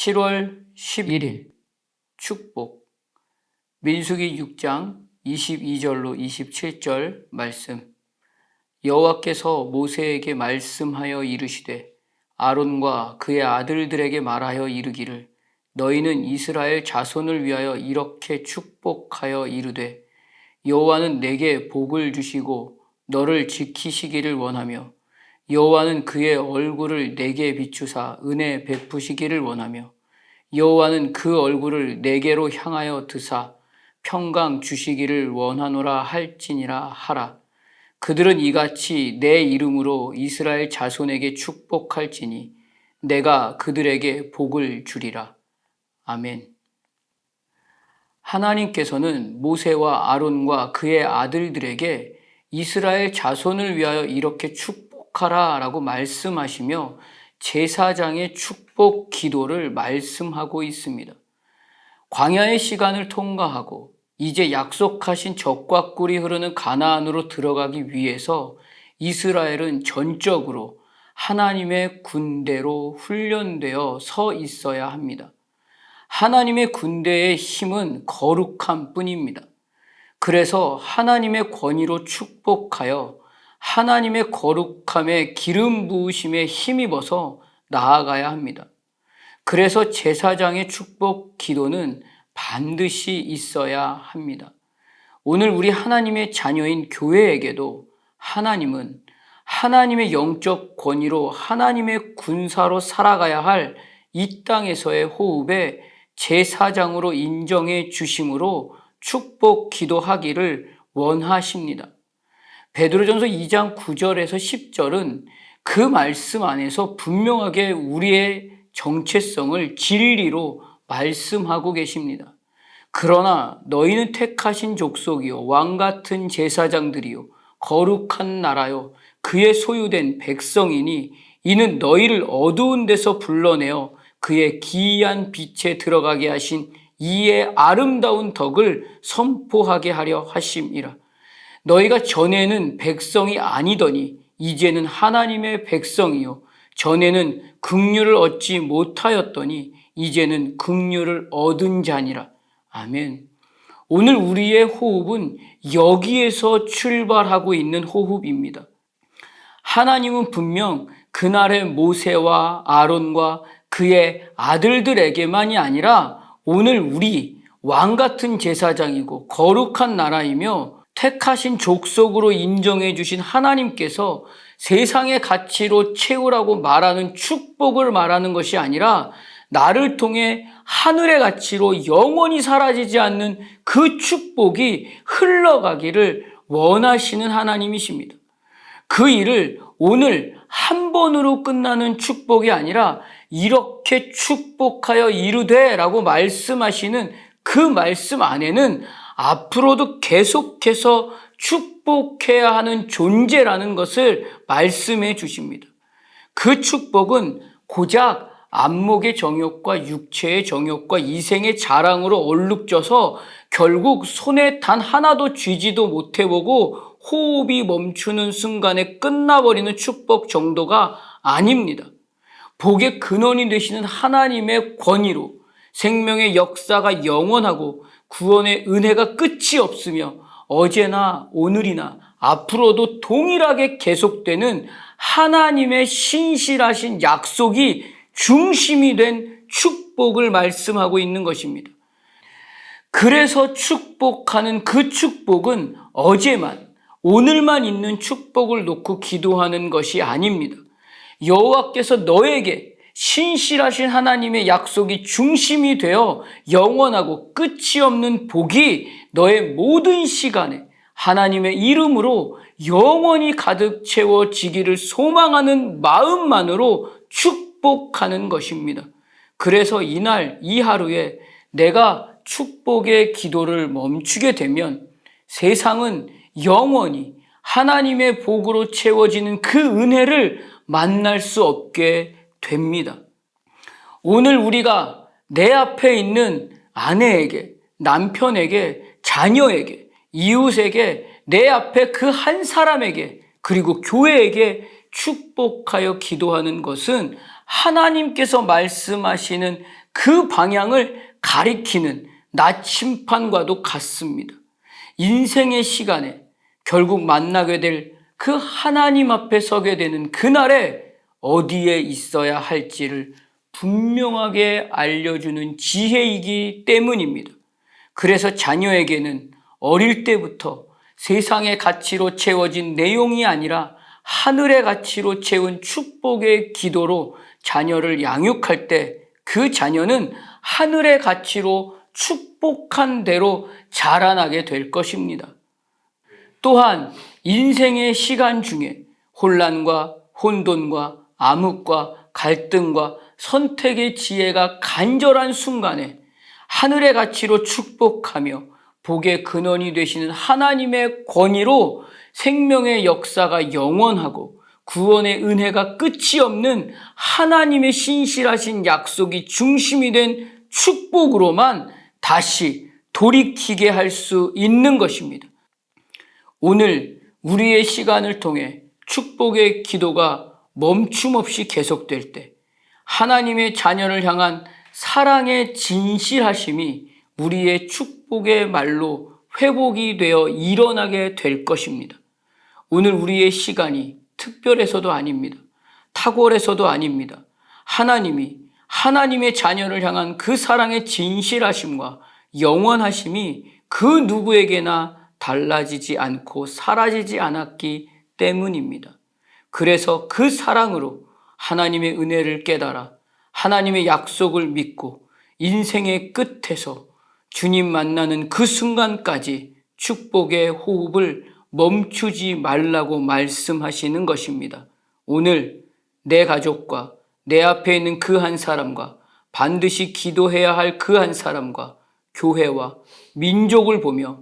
7월 11일 축복. 민수기 6장 22절로 27절 말씀. 여호와께서 모세에게 말씀하여 이르시되 아론과 그의 아들들에게 말하여 이르기를 너희는 이스라엘 자손을 위하여 이렇게 축복하여 이르되 여호와는 내게 복을 주시고 너를 지키시기를 원하며 여호와는 그의 얼굴을 내게 비추사 은혜 베푸시기를 원하며 여호와는 그 얼굴을 내게로 향하여 드사 평강 주시기를 원하노라 할지니라 하라. 그들은 이같이 내 이름으로 이스라엘 자손에게 축복할지니 내가 그들에게 복을 주리라. 아멘. 하나님께서는 모세와 아론과 그의 아들들에게 이스라엘 자손을 위하여 이렇게 축복하라 라고 말씀하시며 제사장의 축복 기도를 말씀하고 있습니다. 광야의 시간을 통과하고 이제 약속하신 적과 꿀이 흐르는 가나안으로 들어가기 위해서 이스라엘은 전적으로 하나님의 군대로 훈련되어 서 있어야 합니다. 하나님의 군대의 힘은 거룩함 뿐입니다. 그래서 하나님의 권위로 축복하여 하나님의 거룩함에 기름 부으심에 힘입어서 나아가야 합니다. 그래서 제사장의 축복 기도는 반드시 있어야 합니다. 오늘 우리 하나님의 자녀인 교회에게도 하나님은 하나님의 영적 권위로 하나님의 군사로 살아가야 할 이 땅에서의 호흡에 제사장으로 인정해 주심으로 축복 기도하기를 원하십니다. 베드로전서 2장 9절에서 10절은 그 말씀 안에서 분명하게 우리의 정체성을 진리로 말씀하고 계십니다. 그러나 너희는 택하신 족속이요 왕 같은 제사장들이요 거룩한 나라요 그의 소유된 백성이니 이는 너희를 어두운 데서 불러내어 그의 기이한 빛에 들어가게 하신 이의 아름다운 덕을 선포하게 하려 하심이라. 너희가 전에는 백성이 아니더니 이제는 하나님의 백성이요 전에는 긍휼을 얻지 못하였더니 이제는 긍휼을 얻은 자니라. 아멘. 오늘 우리의 호흡은 여기에서 출발하고 있는 호흡입니다. 하나님은 분명 그날의 모세와 아론과 그의 아들들에게만이 아니라 오늘 우리 왕 같은 제사장이고 거룩한 나라이며 택하신 족속으로 인정해 주신 하나님께서 세상의 가치로 채우라고 말하는 축복을 말하는 것이 아니라 나를 통해 하늘의 가치로 영원히 사라지지 않는 그 축복이 흘러가기를 원하시는 하나님이십니다. 그 일을 오늘 한 번으로 끝나는 축복이 아니라 이렇게 축복하여 이루되 라고 말씀하시는 그 말씀 안에는 앞으로도 계속해서 축복해야 하는 존재라는 것을 말씀해 주십니다. 그 축복은 고작 안목의 정욕과 육체의 정욕과 이생의 자랑으로 얼룩져서 결국 손에 단 하나도 쥐지도 못해보고 호흡이 멈추는 순간에 끝나버리는 축복 정도가 아닙니다. 복의 근원이 되시는 하나님의 권위로 생명의 역사가 영원하고 구원의 은혜가 끝이 없으며 어제나 오늘이나 앞으로도 동일하게 계속되는 하나님의 신실하신 약속이 중심이 된 축복을 말씀하고 있는 것입니다. 그래서 축복하는 그 축복은 어제만, 오늘만 있는 축복을 놓고 기도하는 것이 아닙니다. 여호와께서 너에게 신실하신 하나님의 약속이 중심이 되어 영원하고 끝이 없는 복이 너의 모든 시간에 하나님의 이름으로 영원히 가득 채워지기를 소망하는 마음만으로 축복하는 것입니다. 그래서 이날 이 하루에 내가 축복의 기도를 멈추게 되면 세상은 영원히 하나님의 복으로 채워지는 그 은혜를 만날 수 없게 됩니다. 오늘 우리가 내 앞에 있는 아내에게, 남편에게, 자녀에게, 이웃에게, 내 앞에 그 한 사람에게, 그리고 교회에게 축복하여 기도하는 것은 하나님께서 말씀하시는 그 방향을 가리키는 나침판과도 같습니다. 인생의 시간에 결국 만나게 될 그 하나님 앞에 서게 되는 그날에 어디에 있어야 할지를 분명하게 알려주는 지혜이기 때문입니다. 그래서 자녀에게는 어릴 때부터 세상의 가치로 채워진 내용이 아니라 하늘의 가치로 채운 축복의 기도로 자녀를 양육할 때 그 자녀는 하늘의 가치로 축복한 대로 자라나게 될 것입니다. 또한 인생의 시간 중에 혼란과 혼돈과 암흑과 갈등과 선택의 지혜가 간절한 순간에 하늘의 가치로 축복하며 복의 근원이 되시는 하나님의 권위로 생명의 역사가 영원하고 구원의 은혜가 끝이 없는 하나님의 신실하신 약속이 중심이 된 축복으로만 다시 돌이키게 할 수 있는 것입니다. 오늘 우리의 시간을 통해 축복의 기도가 멈춤 없이 계속될 때 하나님의 자녀를 향한 사랑의 진실하심이 우리의 축복의 말로 회복이 되어 일어나게 될 것입니다. 오늘 우리의 시간이 특별해서도 아닙니다. 탁월해서도 아닙니다. 하나님이 하나님의 자녀를 향한 그 사랑의 진실하심과 영원하심이 그 누구에게나 달라지지 않고 사라지지 않았기 때문입니다. 그래서 그 사랑으로 하나님의 은혜를 깨달아 하나님의 약속을 믿고 인생의 끝에서 주님 만나는 그 순간까지 축복의 호흡을 멈추지 말라고 말씀하시는 것입니다. 오늘 내 가족과 내 앞에 있는 그 한 사람과 반드시 기도해야 할 그 한 사람과 교회와 민족을 보며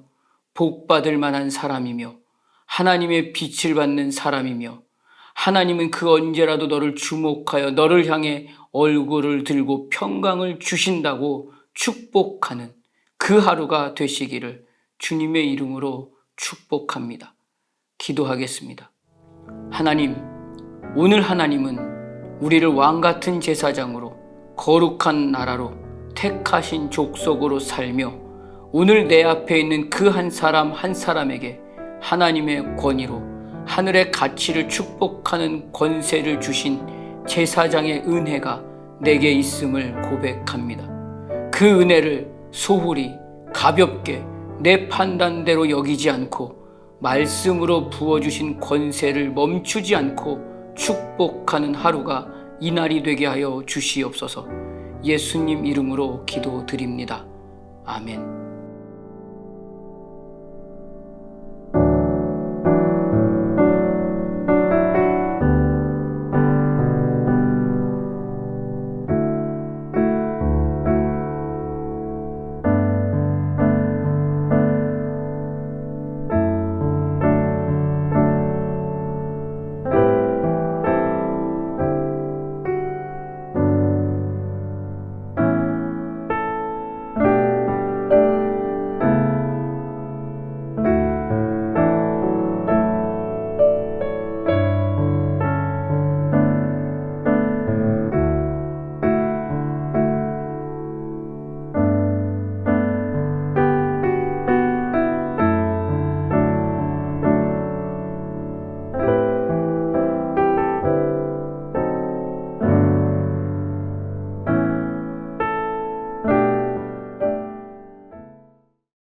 복받을 만한 사람이며 하나님의 빛을 받는 사람이며 하나님은 그 언제라도 너를 주목하여 너를 향해 얼굴을 들고 평강을 주신다고 축복하는 그 하루가 되시기를 주님의 이름으로 축복합니다. 기도하겠습니다. 하나님, 오늘 하나님은 우리를 왕 같은 제사장으로 거룩한 나라로 택하신 족속으로 살며 오늘 내 앞에 있는 그 한 사람 한 사람에게 하나님의 권위로 하늘의 가치를 축복하는 권세를 주신 제사장의 은혜가 내게 있음을 고백합니다. 그 은혜를 소홀히 가볍게 내 판단대로 여기지 않고 말씀으로 부어주신 권세를 멈추지 않고 축복하는 하루가 이날이 되게 하여 주시옵소서 예수님 이름으로 기도드립니다. 아멘.